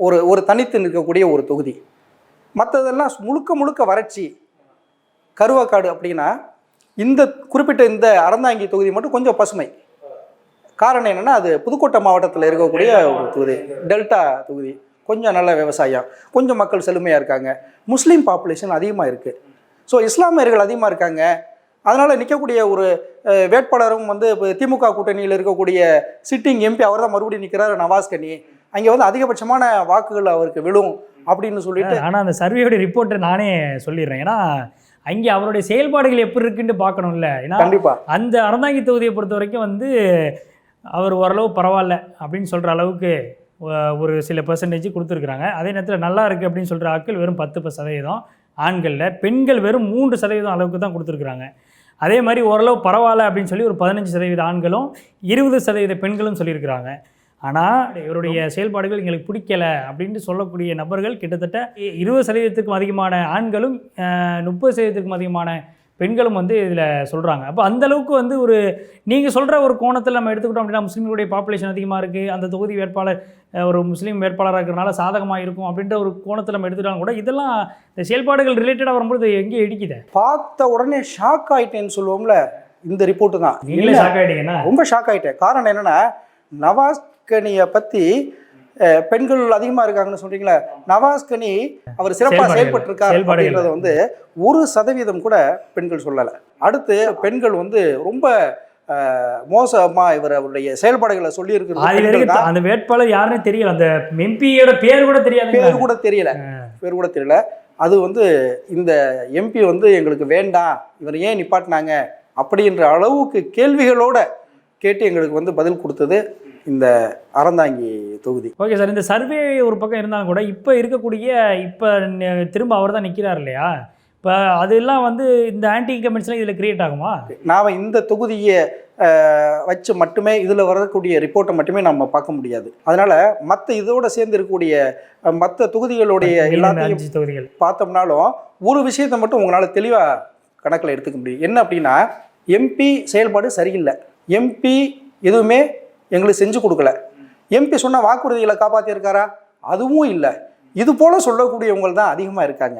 S4: ஒரு ஒரு தனித்து நிற்கக்கூடிய ஒரு தொகுதி. மற்றதெல்லாம் முழுக்க முழுக்க வறட்சி கருவாக்காடு அப்படின்னா இந்த குறிப்பிட்ட இந்த அறந்தாங்கி தொகுதி மட்டும் கொஞ்சம் பசுமை. காரணம் என்னென்னா அது புதுக்கோட்டை மாவட்டத்தில் இருக்கக்கூடிய ஒரு தொகுதி டெல்டா தொகுதி. கொஞ்சம் நல்ல விவசாயம் கொஞ்சம் மக்கள் செழுமையாக இருக்காங்க. முஸ்லீம் பாப்புலேஷன் அதிகமாக இருக்குது ஸோ இஸ்லாமியர்கள் அதிகமாக இருக்காங்க. அதனால் நிற்கக்கூடிய ஒரு வேட்பாளரும் வந்து இப்போ திமுக கூட்டணியில் இருக்கக்கூடிய சிட்டிங் எம்பி அவர் தான் மறுபடியும் நிற்கிறாரு நவாஸ் கனி. அங்கே வந்து அதிகபட்சமான வாக்குகள் அவருக்கு விழும் அப்படின்னு சொல்லிட்டு
S2: ஆனால் அந்த சர்வேயோட ரிப்போர்ட்டை நானே சொல்லிடுறேன். ஏன்னா அங்கே அவருடைய செயல்பாடுகள் எப்படி இருக்குன்னு பார்க்கணும்ல. ஏன்னா
S4: கண்டிப்பாக
S2: அந்த அறந்தாங்கி தொகுதியை பொறுத்த வரைக்கும் வந்து அவர் ஓரளவு பரவாயில்ல அப்படின்னு சொல்கிற அளவுக்கு ஒரு சில பெர்சன்டேஜ் கொடுத்துருக்குறாங்க. அதே நேரத்தில் நல்லா இருக்குது அப்படின்னு சொல்கிற ஆட்கள் வெறும் பத்து சதவீதம் ஆண்களில். பெண்கள் வெறும் மூன்று சதவீதம் அளவுக்கு தான் கொடுத்துருக்குறாங்க. அதே மாதிரி ஓரளவு பரவாயில்ல அப்படின்னு சொல்லி ஒரு பதினஞ்சு சதவீத ஆண்களும் இருபது சதவீத பெண்களும் சொல்லியிருக்கிறாங்க. ஆனால் இவருடைய செயல்பாடுகள் எங்களுக்கு பிடிக்கல அப்படின்னு சொல்லக்கூடிய நபர்கள் கிட்டத்தட்ட இருபது சதவீதத்துக்கும் அதிகமான ஆண்களும் முப்பது சதவீதத்துக்கும் அதிகமான பெண்களும் வந்து இதில் சொல்கிறாங்க. அப்போ அந்த அளவுக்கு வந்து ஒரு நீங்கள் சொல்கிற ஒரு கோணத்தில் நம்ம எடுத்துக்கிட்டோம் அப்படின்னா முஸ்லீம்களுடைய பாப்புலேஷன் அதிகமாக இருக்குது. அந்த தொகுதி வேட்பாளர் ஒரு முஸ்லீம் வேட்பாளராக இருக்கிறனால சாதகமாக இருக்கும் அப்படின்ற ஒரு கோணத்தில் நம்ம எடுத்துக்கிட்டாலும் கூட இதெல்லாம் இந்த செயல்பாடுகள் ரிலேட்டடாக வரும்போது எங்கே இடிக்குது.
S4: பார்த்த உடனே ஷாக் ஆயிட்டேன்னு சொல்லுவோம்ல இந்த ரிப்போர்ட்டு தான்.
S2: நீங்களே ஷாக் ஆகிட்டீங்கன்னா
S4: ரொம்ப ஷாக் ஆயிட்டேன். காரணம் என்னன்னா நவாஸ் கனியை பற்றி பெண்கள் அதிகமா இருக்காங்கன்னு சொல்றீங்களா நவாஸ் கனி அவர் சிறப்பாக செயல்பட்டிருக்கார். அப்படின்றத வந்து ஒரு சதவீதம் கூட பெண்கள் சொல்லலை. அடுத்து பெண்கள் வந்து ரொம்ப மோசமா இவர் அவருடைய செயல்பாடுகளை சொல்லி இருக்கிறது
S2: அந்த வேட்பாளர் யாருன்னு தெரியல. அந்த எம்பியோட பேர் கூட தெரியாது
S4: பேர் கூட தெரியல. பேர் கூட தெரியல. அது வந்து இந்த எம்பி வந்து எங்களுக்கு வேண்டாம் இவர் ஏன் நிப்பாட்டினாங்க அப்படின்ற அளவுக்கு கேள்விகளோட கேட்டு எங்களுக்கு வந்து பதில் கொடுத்தது இந்த அறந்தாங்கி தொகுதி.
S2: ஓகே சார் இந்த சர்வே ஒரு பக்கம் இருந்தாலும் கூட இப்போ இருக்கக்கூடிய இப்போ திரும்ப அவர் தான் நிற்கிறார் இல்லையா? இப்போ அதெல்லாம் வந்து இந்த ஆன்டி இன்கமெண்ட்ஸ்லாம் இதில் கிரியேட் ஆகுமா?
S4: நாம் இந்த தொகுதியை வச்சு மட்டுமே இதில் வரக்கூடிய ரிப்போர்ட்டை மட்டுமே நம்ம பார்க்க முடியாது. அதனால மற்ற இதோட சேர்ந்து இருக்கக்கூடிய மற்ற தொகுதிகளுடைய எல்லாத்தையும்
S2: தொகுதிகள்.
S4: பார்த்தோம்னாலும் ஒரு விஷயத்தை மட்டும் உங்களால் தெளிவாக கணக்கில் எடுத்துக்க முடியும். என்ன அப்படின்னா எம்பி செயல்பாடு சரியில்லை. எம்பி எதுவுமே எங்களுக்கு செஞ்சு கொடுக்கல. எம்பி சொன்ன வாக்குறுதிகளை காப்பாற்றியிருக்காரா அதுவும் இல்லை. இது போல் சொல்லக்கூடியவங்க தான் அதிகமாக இருக்காங்க.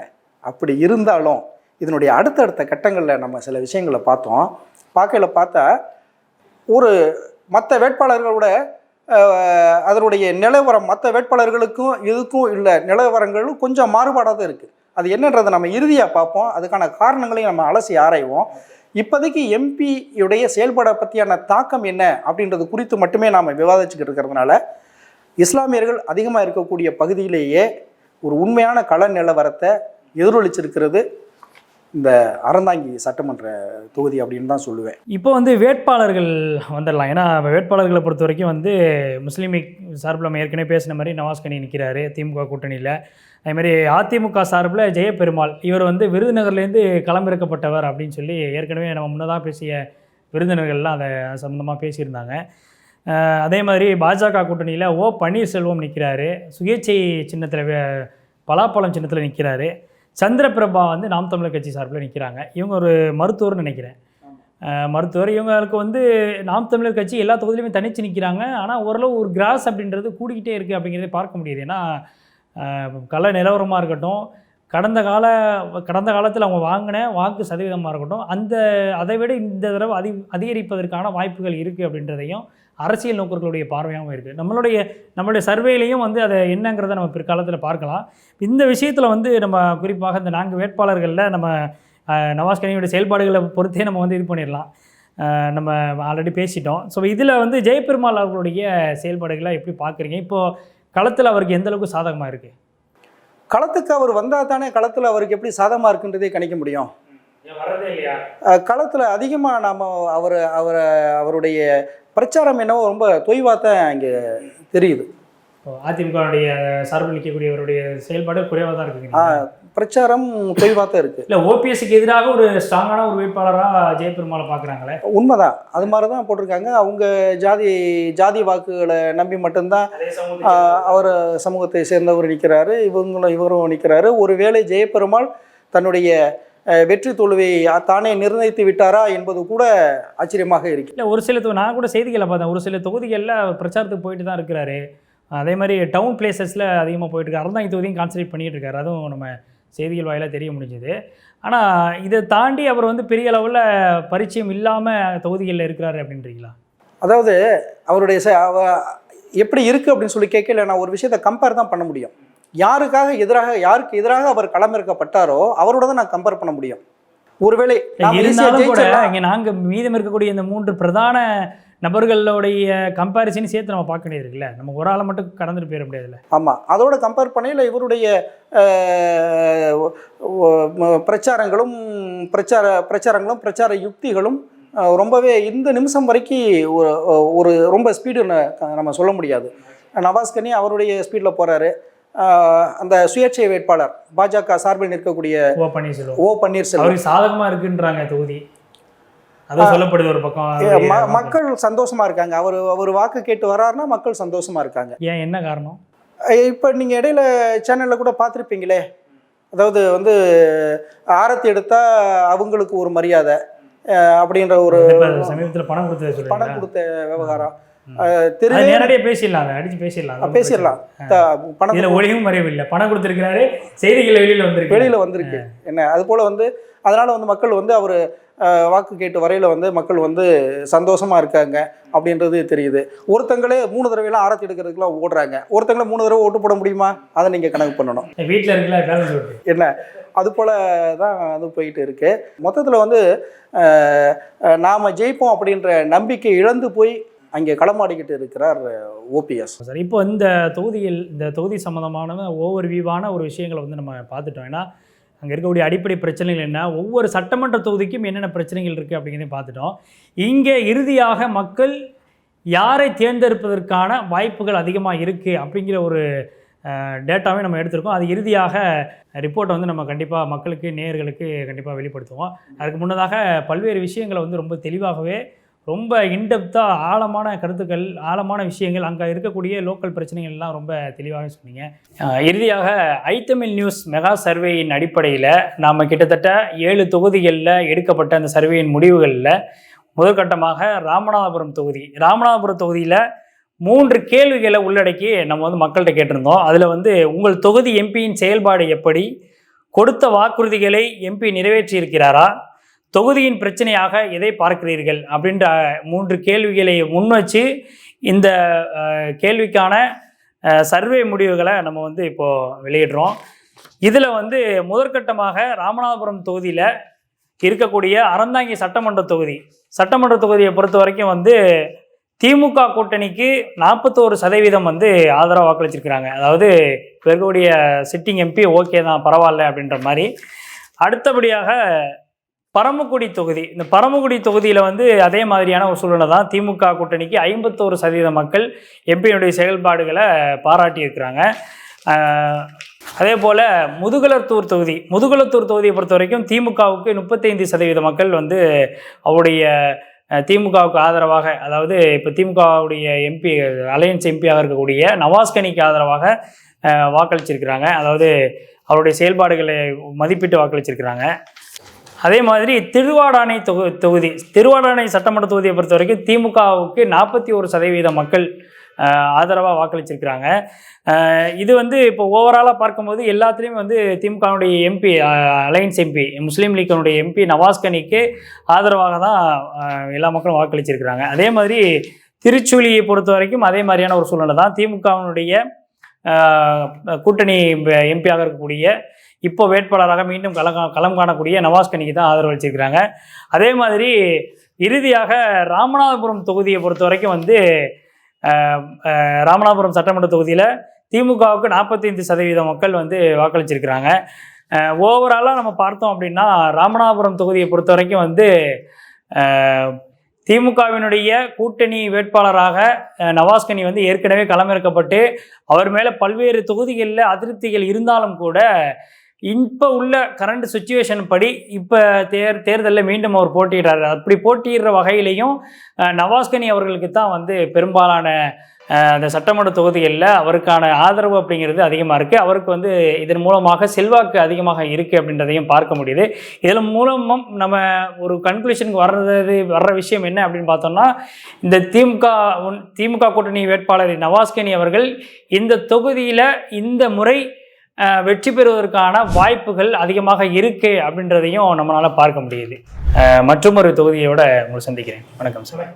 S4: அப்படி இருந்தாலும் இதனுடைய அடுத்தடுத்த கட்டங்களில் நம்ம சில விஷயங்களை பார்த்தோம். பார்க்கையில் பார்த்தா ஒரு மற்ற வேட்பாளர்களோட அதனுடைய நிலவரம் மற்ற வேட்பாளர்களுக்கும் இதுக்கும் இல்லை நிலவரங்களும் கொஞ்சம் மாறுபாடாக தான் இருக்குது அது என்னன்றதை நம்ம இறுதியாக பார்ப்போம். அதுக்கான காரணங்களையும் நம்ம அலசி ஆராய்வோம். இப்போதைக்கு எம்பியுடைய செயல்பாடை பற்றியான தாக்கம் என்ன அப்படின்றது குறித்து மட்டுமே நாம் விவாதிச்சுக்கிட்டு இருக்கிறதுனால இஸ்லாமியர்கள் அதிகமாக இருக்கக்கூடிய பகுதியிலேயே ஒரு உண்மையான கள நிலவரத்தை எதிரொலிச்சிருக்கிறது இந்த அறந்தாங்கி சட்டமன்ற தொகுதி அப்படின்னு தான் சொல்லுவேன்.
S2: இப்போ வந்து வேட்பாளர்கள் வந்துடலாம். ஏன்னா வேட்பாளர்களை பொறுத்த வரைக்கும் வந்து முஸ்லீமிக் சார்பில் நம்ம ஏற்கனவே பேசின மாதிரி நவாஸ் கனி நிற்கிறாரு திமுக கூட்டணியில். அதேமாதிரி அதிமுக சார்பில் ஜெயபெருமாள் இவர் வந்து விருதுநகர்லேருந்து களமிறக்கப்பட்டவர் அப்படின்னு சொல்லி ஏற்கனவே நம்ம முன்னதாக பேசிய விருந்தினர்கள்லாம் அதை சம்மந்தமாக பேசியிருந்தாங்க. அதே மாதிரி பாஜக கூட்டணியில் ஓ பன்னீர்செல்வம் நிற்கிறாரு சுயேட்சை சின்னத்தில் பலாப்பழம் சின்னத்தில் நிற்கிறாரு சந்திரபிரபா வந்து நாம் தமிழர் கட்சி சார்பில் நிற்கிறாங்க இவங்க ஒரு மருத்துவர்னு நினைக்கிறேன். மருத்துவர். இவங்களுக்கு வந்து நாம் தமிழர் கட்சி எல்லா தொகுதியிலுமே தனித்து நிற்கிறாங்க ஆனால் ஓரளவு ஒரு கிராஸ் அப்படின்றது கூடிக்கிட்டே இருக்குது அப்படிங்கிறத பார்க்க முடியுது. ஏன்னா கலை கள நிலவரமாக இருக்கட்டும் கடந்த கால கடந்த காலத்தில் அவங்க வாங்கின வாக்கு சதவீதமாக இருக்கட்டும் அந்த அதை விட இந்த தடவை அதி அதிகரிப்பதற்கான வாய்ப்புகள் இருக்குது அப்படின்றதையும் அரசியல் நோக்கர்களுடைய பார்வையாகவும் இருக்குது நம்மளுடைய நம்மளுடைய சர்வேலையும் வந்து அதை என்னங்கிறத நம்ம பிற்காலத்தில் பார்க்கலாம். இந்த விஷயத்தில் வந்து நம்ம குறிப்பாக இந்த நான்கு வேட்பாளர்களில் நம்ம நவாஸ் கனியோட செயல்பாடுகளை பொறுத்தே நம்ம வந்து இது பண்ணிடலாம். நம்ம ஆல்ரெடி பேசிட்டோம். ஸோ இதில் வந்து ஜெயபெருமாள் அவர்களுடைய செயல்பாடுகளை எப்படி பார்க்குறீங்க? இப்போது களத்தில் அவருக்கு எந்த அளவுக்கு சாதகமாக இருக்குது
S4: களத்துக்கு அவர் வந்தால் தானே களத்தில் அவருக்கு எப்படி சாதகமாக இருக்குன்றதே கணிக்க முடியும்.
S2: வரதே இல்லையா?
S4: களத்தில் அதிகமாக நாம் அவர் அவரை அவருடைய பிரச்சாரம் என்னவோ ரொம்ப தொய்வாக தான் இங்கே தெரியுது.
S2: அதிமுகவுடைய சார்பில் நிற்கக்கூடியவருடைய செயல்பாடு குறைவாக தான்
S4: ஆ,
S2: இருக்குங்க
S4: பிரச்சாரம் தொய்வாக தான் இருக்குது
S2: இல்லை ஓபிஎஸ்சிக்கு எதிராக ஒரு ஸ்ட்ராங்கான ஒரு வேட்பாளராக ஜெயபெருமாளை பார்க்குறாங்களே
S4: உண்மைதான். அது மாதிரி தான் போட்டிருக்காங்க. அவங்க ஜாதி ஜாதி வாக்குகளை நம்பி மட்டும்தான் அவர் சமூகத்தை சேர்ந்தவர் நிற்கிறாரு இவங்களும் இவரும் நிற்கிறாரு ஒருவேளை ஜெயபெருமாள் தன்னுடைய வெற்றி தோல்வியை தானே நிர்ணயித்து விட்டாரா என்பது கூட ஆச்சரியமாக இருக்கு.
S2: இல்லை ஒரு சில நான் கூட செய்திகளை பார்த்தேன். ஒரு சில தொகுதிகளில் பிரச்சாரத்துக்கு போயிட்டு தான் இருக்கிறாரு. அதே மாதிரி டவுன் பிளேசஸில் அதிகமாக போயிட்டு இருக்காரு. அறந்தாங்கி தொகுதியும் கான்சன்ட்ரேட் பண்ணிட்டு இருக்காரு. அதுவும் நம்ம செய்திகள் வாயிலாக தெரிய முடிஞ்சுது. ஆனால் இதை தாண்டி அவர் வந்து பெரிய அளவில் பரிச்சயம் இல்லாமல் தொகுதிகளில் இருக்கிறாரு அப்படின்றீங்களா?
S4: அதாவது அவருடைய எப்படி இருக்கு அப்படின்னு சொல்லி கேட்கல நான் ஒரு விஷயத்தை கம்பேர் தான் பண்ண முடியும். யாருக்காக எதிராக யாருக்கு எதிராக அவர் களமிறக்கப்பட்டாரோ அவரோட தான் நான் கம்பேர் பண்ண முடியும். ஒருவேளை
S2: இருந்தாலும் கூட. இங்கே நாங்கள் மீதம் இருக்கக்கூடிய இந்த மூன்று பிரதான நபர்களுடைய கம்பேரிசன் சேர்த்து நம்ம பார்க்க வேண்டியது இருக்குல்ல நம்ம ஒரு ஆளை மட்டும் கடந்துட்டு போயிட முடியாதுல்ல.
S4: ஆமாம் அதோட கம்பேர் பண்ணையில் இவருடைய பிரச்சாரங்களும் பிரச்சார பிரச்சாரங்களும் பிரச்சார யுக்திகளும் ரொம்பவே இந்த நிமிஷம் வரைக்கும் ஒரு ஒரு ரொம்ப ஸ்பீடு நம்ம சொல்ல முடியாது. நவாஸ் கனி அவருடைய ஸ்பீடில் போகிறாரு அந்த சுயேட்சை வேட்பாளர் பாஜக சார்பில் நிற்கக்கூடிய
S2: ஓ பன்னீர்செல்வம்.
S4: ஓ பன்னீர்செல்வம்.
S2: சாதகமாக இருக்குன்றாங்க தொகுதி. சொல்லப்படுது ஒரு பக்கம்
S4: ம-
S2: அவருடைய
S4: மக்கள் சந்தோஷமா இருக்காங்க. அவர் அவர் வாக்கு கேட்டு வர்றாருன்னா மக்கள் சந்தோஷமா இருக்காங்க.
S2: ஏன் என்ன காரணம்?
S4: இப்போ நீங்கள் இடையில சேனலில் கூட பார்த்துருப்பீங்களே. அதாவது வந்து ஆரத்தி எடுத்தால் அவங்களுக்கு ஒரு மரியாதை அப்படின்ற ஒரு
S2: சமீபத்துல பணம் கொடுத்தது
S4: பணம் கொடுத்த விவகாரம்.
S2: நேரடியாக பேசிடலாம் அடிச்சு பேசிடலாம்
S4: பேசிடலாம்.
S2: பணம் கொடுத்திருக்கிறாரு செய்திகள் வெளியில வந்திருக்கு.
S4: வெளியில வந்திருக்கு. என்ன அது போல வந்து அதனால வந்து மக்கள் வந்து அவர் வாக்கு கேட்டு வரையில வந்து மக்கள் வந்து சந்தோஷமா இருக்காங்க அப்படின்றது தெரியுது. ஒருத்தங்களே மூணு தடவைலாம் ஆரத்தி எடுக்கிறதுக்குலாம் ஓடுறாங்க. ஒருத்தங்களே மூணு தடவை ஓட்டு போட முடியுமா? அதை நீங்க கணக்கு பண்ணணும்.
S2: வீட்டுல
S4: என்ன அது போல தான் அது போயிட்டு இருக்கு. மொத்தத்தில் வந்து நாம ஜெயிப்போம் அப்படின்ற நம்பிக்கை இழந்து போய் அங்கே களமாடிக்கிட்டு இருக்கிறார் ஓபிஎஸ்
S2: சார் இப்போ இந்த தொகுதியில் இந்த தொகுதி சம்மந்தமான ஓவர் வியூவான ஒரு விஷயங்களை வந்து நம்ம பார்த்துட்டோம். ஏன்னா அங்கே இருக்கக்கூடிய அடிப்படை பிரச்சனைகள் என்ன? ஒவ்வொரு சட்டமன்ற தொகுதிக்கும் என்னென்ன பிரச்சனைகள் இருக்குது அப்படிங்கிறதையும் பார்த்துட்டோம். இங்கே இறுதியாக மக்கள் யாரை தேர்ந்தெடுப்பதற்கான வாய்ப்புகள் அதிகமாக இருக்குது அப்படிங்கிற ஒரு டேட்டாவே நம்ம எடுத்திருக்கோம். அது இறுதியாக ரிப்போர்ட்டை வந்து நம்ம கண்டிப்பாக மக்களுக்கு நேயர்களுக்கு கண்டிப்பாக வெளிப்படுத்துவோம். அதுக்கு முன்னதாக பல்வேறு விஷயங்களை வந்து ரொம்ப தெளிவாகவே ரொம்ப இன்டெப்த்தாக ஆழமான கருத்துக்கள் ஆழமான விஷயங்கள் அங்கே இருக்கக்கூடிய லோக்கல் பிரச்சனைகள் எல்லாம் ரொம்ப தெளிவாக சொன்னீங்க. இறுதியாக ஐத்தமிழ் நியூஸ் மெகா சர்வேயின் அடிப்படையில் நாம் கிட்டத்தட்ட ஏழு தொகுதிகளில் எடுக்கப்பட்ட அந்த சர்வேயின் முடிவுகளில் முதற்கட்டமாக ராமநாதபுரம் தொகுதி. ராமநாதபுரம் தொகுதியில் மூன்று கேள்விகளை உள்ளடக்கி நம்ம வந்து மக்கள்கிட்ட கேட்டிருந்தோம். அதில் வந்து உங்கள் தொகுதி எம்பியின் செயல்பாடு எப்படி? கொடுத்த வாக்குறுதிகளை எம்பி நிறைவேற்றி இருக்கிறாரா தொகுதியின் பிரச்சனையாக எதை பார்க்கிறீர்கள்? அப்படின்ற மூன்று கேள்விகளை முன்வச்சு இந்த கேள்விக்கான சர்வே முடிவுகளை நம்ம வந்து இப்போது வெளியிடுறோம். இதில் வந்து முதற்கட்டமாக ராமநாதபுரம் தொகுதியில் இருக்கக்கூடிய அறந்தாங்கி சட்டமன்ற தொகுதி. சட்டமன்ற தொகுதியை பொறுத்த வரைக்கும் வந்து திமுக கூட்டணிக்கு நாற்பத்தோரு சதவீதம் வந்து ஆதரவு வாக்களிச்சிருக்கிறாங்க. அதாவது இப்ப இருக்கக்கூடிய சிட்டிங் எம்பி ஓகே தான் பரவாயில்ல அப்படின்ற மாதிரி. அடுத்தபடியாக பரமக்குடி தொகுதி. இந்த பரமக்குடி தொகுதியில் வந்து அதே மாதிரியான ஒரு சூழ்நிலை தான். திமுக கூட்டணிக்கு ஐம்பத்தோரு சதவீத மக்கள் எம்பியினுடைய செயல்பாடுகளை பாராட்டியிருக்கிறாங்க. அதே போல் முதுகலத்தூர் தொகுதி. முதுகலத்தூர் தொகுதியை பொறுத்த வரைக்கும் திமுகவுக்கு முப்பத்தைந்து சதவீத மக்கள் வந்து அவருடைய திமுகவுக்கு ஆதரவாக அதாவது இப்போ திமுகவுடைய எம்பி அலையன்ஸ் எம்பியாக இருக்கக்கூடிய நவாஸ்கனிக்கு ஆதரவாக வாக்களிச்சிருக்கிறாங்க. அதாவது அவருடைய செயல்பாடுகளை மதிப்பிட்டு வாக்களிச்சிருக்கிறாங்க. அதே மாதிரி திருவாடானை தொகு தொகுதி திருவாடானை சட்டமன்ற தொகுதியை பொறுத்த வரைக்கும் திமுகவுக்கு நாற்பத்தி ஒரு சதவீத மக்கள் ஆதரவாக வாக்களிச்சிருக்கிறாங்க. இது வந்து இப்போ ஓவராலாக பார்க்கும்போது எல்லாத்துலேயும் வந்து திமுகவுடைய எம்பி அலையன்ஸ் எம்பி முஸ்லீம் லீக்கனுடைய எம்பி நவாஸ்கனிக்கு ஆதரவாக தான் எல்லா மக்களும் வாக்களிச்சிருக்கிறாங்க. அதே மாதிரி திருச்சூலியை பொறுத்த வரைக்கும் அதே மாதிரியான ஒரு சூழ்நிலை தான் திமுகவினுடைய கூட்டணி எம்பியாக இருக்கக்கூடிய இப்போ வேட்பாளராக மீண்டும் களம் களம் காணக்கூடிய நவாஸ்கனிக்கு தான் ஆதரவு அளிச்சிருக்கிறாங்க. அதே மாதிரி இறுதியாக ராமநாதபுரம் தொகுதியை பொறுத்த வரைக்கும் வந்து ராமநாதபுரம் சட்டமன்ற தொகுதியில் திமுகவுக்கு நாற்பத்தைந்து சதவீத மக்கள் வந்து வாக்களிச்சிருக்கிறாங்க. ஓவராலாக நம்ம பார்த்தோம் அப்படின்னா ராமநாதபுரம் தொகுதியை பொறுத்த வரைக்கும் வந்து திமுகவினுடைய கூட்டணி வேட்பாளராக நவாஸ்கனி வந்து ஏற்கனவே களமிறக்கப்பட்டு அவர் மேலே பல்வேறு தொகுதிகளில் அதிருப்திகள் இருந்தாலும் கூட இப்போ உள்ள கரண்ட் சுச்சுவேஷன் படி இப்போ தேர் தேர்தலில் மீண்டும் அவர் போட்டியிடுறாரு. அப்படி போட்டியிடுற வகையிலையும் நவாஸ்கனி அவர்களுக்கு தான் வந்து பெரும்பாலான அந்த சட்டமன்ற தொகுதிகளில் அவருக்கான ஆதரவு அப்படிங்கிறது அதிகமாக இருக்குது அவருக்கு வந்து இதன் மூலமாக செல்வாக்கு அதிகமாக இருக்குது அப்படின்றதையும் பார்க்க முடியுது. இதில் மூலமும் நம்ம ஒரு கன்க்ளூஷனுக்கு வர்றது வர்ற விஷயம் என்ன அப்படின்னு பார்த்தோம்னா இந்த திமுக உன்- திமுக கூட்டணி வேட்பாளர் நவாஸ்கனி அவர்கள் இந்த தொகுதியில் இந்த முறை வெற்றி பெறுவதற்கான வாய்ப்புகள் அதிகமாக இருக்கு அப்படின்றதையும் நம்மளால பார்க்க முடியுது. மற்றொரு மற்றும் ஒரு தொகுதியோட உங்களை சந்திக்கிறேன். வணக்கம் சார்.